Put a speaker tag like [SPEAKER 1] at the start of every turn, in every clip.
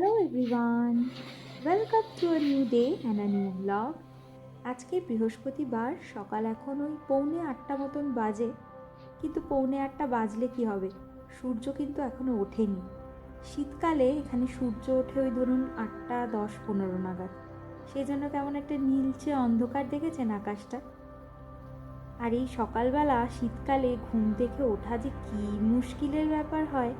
[SPEAKER 1] Hello everyone welcome to a new day and a new vlog আজকে বৃহস্পতিবার, সকাল এখন ওই পৌনে আটটা মতন বাজে। কিন্তু পৌনে আটটা বাজলে কি হবে? সূর্য কিন্তু এখনও ওঠেনি। শীতকালে এখানে সূর্য ওঠে ওই ধরুন আটটা দশ পনেরো নাগাদ। সেই জন্য কেমন একটা নীলচে অন্ধকার দেখেছেন আকাশটা? আর এই সকালবেলা শীতকালে ঘুম থেকে ওঠা যে কী মুশকিলের ব্যাপার হয়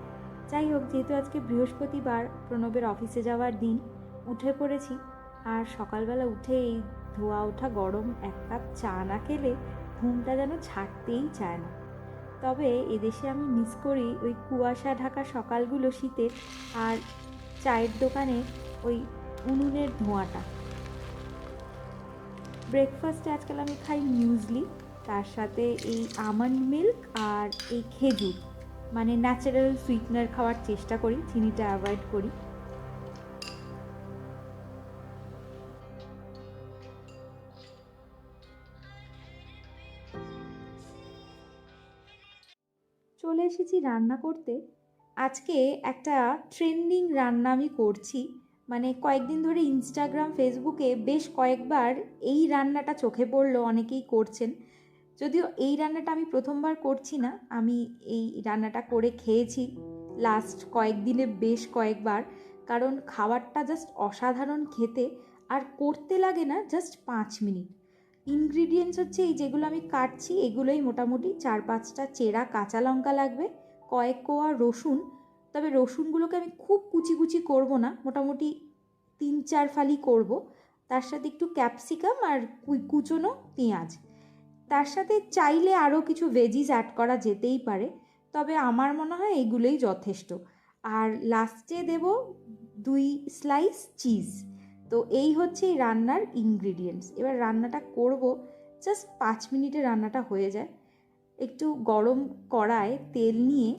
[SPEAKER 1] যাই হোক যেহেতু আজকে বৃহস্পতিবার প্রণবের অফিসে যাওয়ার দিন, উঠে পড়েছি। আর সকালবেলা উঠে এই ধোয়া ওঠা গরম, এক কাপ চা না খেলে ঘুমটা যেন ছাড়তেই চায় না। তবে এদেশে আমি মিস করি ওই কুয়াশা ঢাকা সকালগুলো শীতের আর চায়ের দোকানে ওই উনুনের ধোঁয়াটা। ব্রেকফাস্টে আজকাল আমি খাই মিউজলি তার সাথে এই আমন্ড মিল্ক আর এই খেজুর। মানে ন্যাচারাল সুইটনার খাওয়ার চেষ্টা করি, চিনিটা অ্যাভয়েড করি। চলে এসেছি রান্না করতে। আজকে একটা ট্রেন্ডিং রান্না আমি করছি। মানে কয়েকদিন ধরে ইনস্টাগ্রাম ফেসবুকে বেশ কয়েকবার এই রান্নাটা চোখে পড়ল, অনেকেই করছেন। যদিও এই রান্নাটা আমি প্রথমবার করছি না, আমি এই রান্নাটা করে খেয়েছি লাস্ট কয়েকদিনে বেশ কয়েকবার, কারণ খাবারটা জাস্ট অসাধারণ খেতে আর করতে লাগে না জাস্ট পাঁচ মিনিট। ইনগ্রিডিয়েন্টস হচ্ছে এই যেগুলো আমি কাটছি, এগুলোই মোটামুটি চার পাঁচটা চেরা কাঁচা লঙ্কা লাগবে, কয়েক কোয়া রসুন, তবে রসুনগুলোকে আমি খুব কুচি কুচি করব না, মোটামুটি তিন চার ফালি করব। তার সাথে একটু ক্যাপসিকাম আর কুচোনো পেঁয়াজ। তার সাথে চাইলে আরও কিছু ভেজিস অ্যাড করা যেতেই পারে, তবে আমার মনে হয় এগুলোই যথেষ্ট। আর লাস্টে দেব দুই স্লাইস চিজ তো এই হচ্ছে এই রান্নার ইনগ্রিডিয়েন্টস এবার রান্নাটা করব জাস্ট পাঁচ মিনিটে রান্নাটা হয়ে যায়। একটু গরম কড়ায় তেল নিয়ে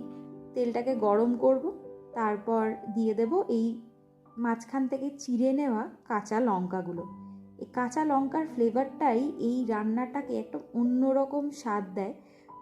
[SPEAKER 1] তেলটাকে গরম করব, তারপর দিয়ে দেব এই মাঝখান থেকে চিড়ে নেওয়া কাঁচা লঙ্কাগুলো। কাঁচা লঙ্কার ফ্লেভারটাই এই রান্নাটাকে একটা অন্যরকম স্বাদ দেয়।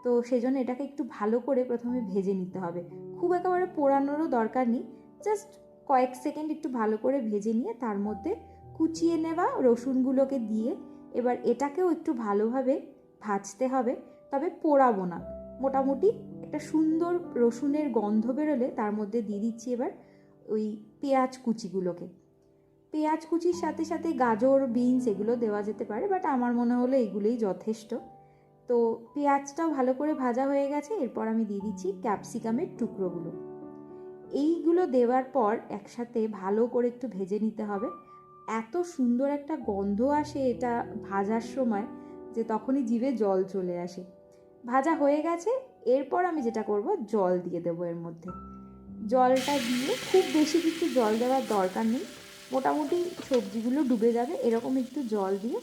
[SPEAKER 1] তো সেজন্য এটাকে একটু ভালো করে প্রথমে ভেজে নিতে হবে। খুব একেবারে পোড়ানোরও দরকার নেই। জাস্ট কয়েক সেকেন্ড একটু ভালো করে ভেজে নিয়ে তার মধ্যে কুচিয়ে নেওয়া রসুনগুলোকে দিয়ে এবার এটাকেও একটু ভালোভাবে ভাজতে হবে। তবে পোড়াবো না। মোটামুটি একটা সুন্দর রসুনের গন্ধ বেরোলে তার মধ্যে দিয়ে দিচ্ছি এবার ওই পেঁয়াজ কুচিগুলোকে। পেঁয়াজ কুচির সাথে সাথে গাজর, বিনস এগুলো দেওয়া যেতে পারে বাট আমার মনে হলো এগুলোই যথেষ্ট। তো পেঁয়াজটাও ভালো করে ভাজা হয়ে গেছে, এরপর আমি দিয়ে দিচ্ছি ক্যাপসিকামের টুকরোগুলো। এইগুলো দেওয়ার পর একসাথে ভালো করে একটু ভেজে নিতে হবে। এত সুন্দর একটা গন্ধ আসে এটা ভাজার সময় যে তখনই জিভে জল চলে আসে। ভাজা হয়ে গেছে, এরপর আমি যেটা করব, জল দিয়ে দেবো এর মধ্যে। জলটা দিয়ে খুব বেশি কিছু জল দেওয়ার দরকার নেই। মোটামুটি সবজিগুলো ডুবে যাবে, এরকম একটু জল দিয়ে।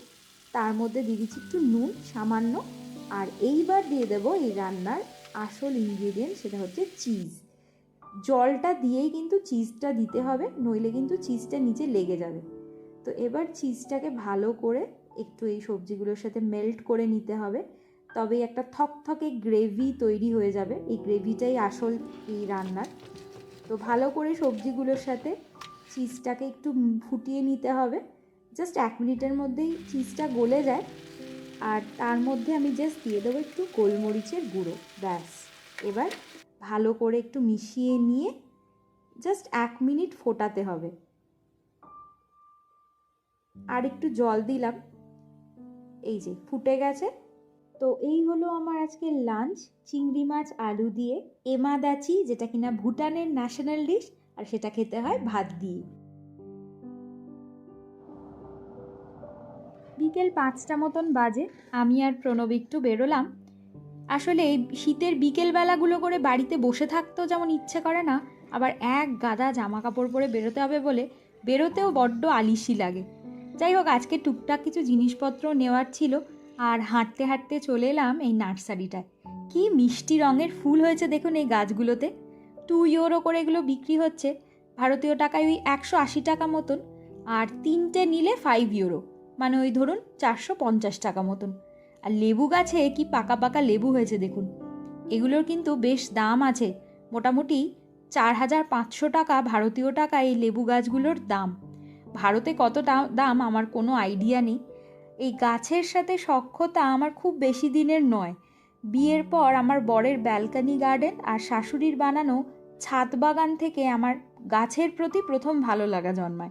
[SPEAKER 1] তার মধ্যে দিয়ে দিচ্ছি একটু নুন, সামান্য। আর এইবার দিয়ে দেবো এই রান্নার আসল ইনগ্রিডিয়েন্ট সেটা হচ্ছে চিজ জলটা দিয়েই কিন্তু চিজটা দিতে হবে, নইলে কিন্তু চিজটা নিচে লেগে যাবে। তো এবার চিজটাকে ভালো করে একটু এই সবজিগুলোর সাথে মেল্ট করে নিতে হবে। তবেই একটা থকথকে গ্রেভি তৈরি হয়ে যাবে। এই গ্রেভিটাই আসল এই রান্নার। তো ভালো করে সবজিগুলোর সাথে চিজটাকে একটু ফুটিয়ে নিতে হবে। জাস্ট এক মিনিটের মধ্যেই চিজটা গলে যায়। আর তার মধ্যে আমি জাস্ট দিয়ে দেবো একটু গোলমরিচের গুঁড়ো, ব্যাস। এবার ভালো করে একটু মিশিয়ে নিয়ে জাস্ট এক মিনিট ফোটাতে হবে। আর একটু জল দিলাম। এই যে, ফুটে গেছে। তো এই হলো আমার আজকে লাঞ্চ চিংড়ি মাছ, আলু দিয়ে। এমাদাচি, যেটা কিনা ভুটানের ন্যাশনাল ডিশ আর সেটা খেতে হয় ভাত দিয়ে। বিকেল পাঁচটা মতন বাজে, আমি আর প্রণব একটু বেরোলাম। আসলে এই শীতের বিকেলবেলাগুলো করে বাড়িতে বসে থাকতেও যেমন ইচ্ছে করে না, আবার এক গাদা জামা কাপড় পরে বেরোতে হবে বলে বেরোতেও বড্ড আলিশি লাগে। যাই হোক, আজকে টুকটাক কিছু জিনিসপত্র নেওয়ার ছিল আর হাঁটতে হাঁটতে চলে এলাম এই নার্সারিটায়। কি মিষ্টি রঙের ফুল হয়েছে দেখুন এই গাছগুলোতে। টু ইউরো করে এগুলো বিক্রি হচ্ছে। ভারতীয় টাকায় ওই একশো আশি টাকা মতন। আর তিনটে নিলে ফাইভ ইউরো মানে ওই ধরুন চারশো পঞ্চাশ টাকা মতন। আর লেবু গাছে কি পাকা পাকা লেবু হয়েছে দেখুন। এগুলোর কিন্তু বেশ দাম আছে। মোটামুটি চার হাজার পাঁচশো টাকা ভারতীয় টাকা এই লেবু গাছগুলোর দাম। ভারতে কত দাম আমার কোনো আইডিয়া নেই। এই গাছের সাথে সখ্যতা আমার খুব বেশি দিনের নয়। বিয়ের পর আমার বরের ব্যালকানি গার্ডেন আর শাশুড়ির বানানো ছাদ বাগান থেকে আমার গাছের প্রতি প্রথম ভালো লাগা জন্মায়।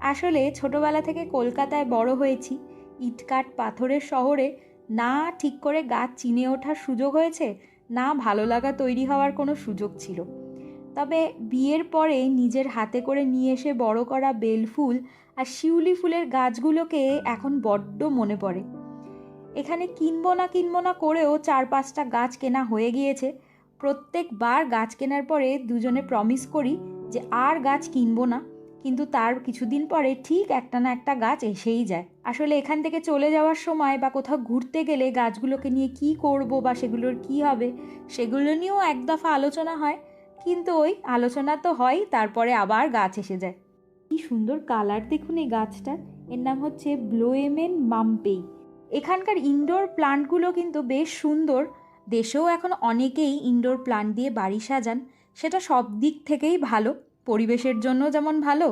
[SPEAKER 1] আসলে ছোটবেলা থেকে কলকাতায় বড় হয়েছি ইটকাট পাথরের শহরে না ঠিক করে গাছ চিনে ওঠার সুযোগ হয়েছে, না ভালো লাগা তৈরি হওয়ার কোনো সুযোগ ছিল। তবে বিয়ের পরে নিজের হাতে করে নিয়ে এসে বড় করা বেলফুল আর শিউলি ফুলের গাছগুলোকে এখন বড্ড মনে পড়ে। এখানে কিনবো না কিনবো না করেও চার পাঁচটা গাছ কেনা হয়ে গিয়েছে। প্রত্যেকবার গাছ কেনার পরে দুজনে প্রমিস করি যে আর গাছ কিনবো না, কিন্তু তার কিছুদিন পরে ঠিক একটা না একটা গাছ এসেই যায়। আসলে এখান থেকে চলে যাওয়ার সময় বা কোথাও ঘুরতে গেলে গাছগুলোকে নিয়ে কি করব বা সেগুলোর কি হবে, সেগুলো নিয়েও এক দফা আলোচনা হয়, কিন্তু ওই আলোচনা তো হয়, তারপরে আবার গাছ এসে যায়। কি সুন্দর কালার দেখুন এই গাছটার। এর নাম হচ্ছে ব্লোয়েমেন মাম্পেই এখানকার ইনডোর প্লান্টগুলো কিন্তু বেশ সুন্দর। দেশেও এখন অনেকেই ইনডোর প্লান্ট দিয়ে বাড়ি সাজান। সেটা সব দিক থেকেই ভালো, পরিবেশের জন্য যেমন ভালো।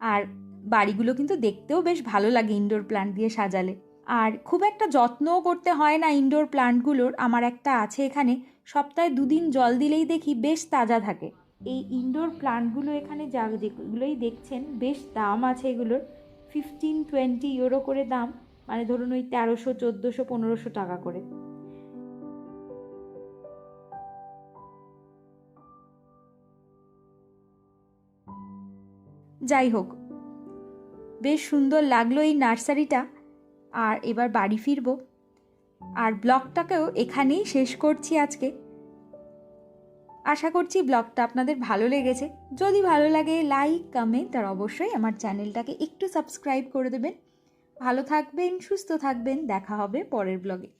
[SPEAKER 1] আর বাড়িগুলো কিন্তু দেখতেও বেশ ভালো লাগে ইনডোর প্লান্ট দিয়ে সাজালে। আর খুব একটা যত্নও করতে হয় না ইনডোর প্লান্টগুলোর আমার একটা আছে এখানে, সপ্তাহে দুদিন জল দিলেই দেখি বেশ তাজা থাকে। এই ইনডোর প্লান্টগুলো এখানে যা যেগুলোই দেখছেন, বেশ দাম আছে এগুলোর। ফিফটিন টোয়েন্টি ইউরো করে দাম। মানে ধরুন ওই তেরোশো, চোদ্দোশো, পনেরোশো টাকা করে। যাই হোক, বেশ সুন্দর লাগল এই নার্সারিটা। আর এবার বাড়ি ফিরবো। আর ব্লগটাকেও এখানেই শেষ করছি আজকে। আশা করছি ব্লগটা আপনাদের ভালো লেগেছে। যদি ভালো লাগে, লাইক, কমেন্ট, আর অবশ্যই আমার চ্যানেলটাকে একটু সাবস্ক্রাইব করে দেবেন। ভালো থাকবেন সুস্থ থাকবেন। দেখা হবে পরের ব্লগে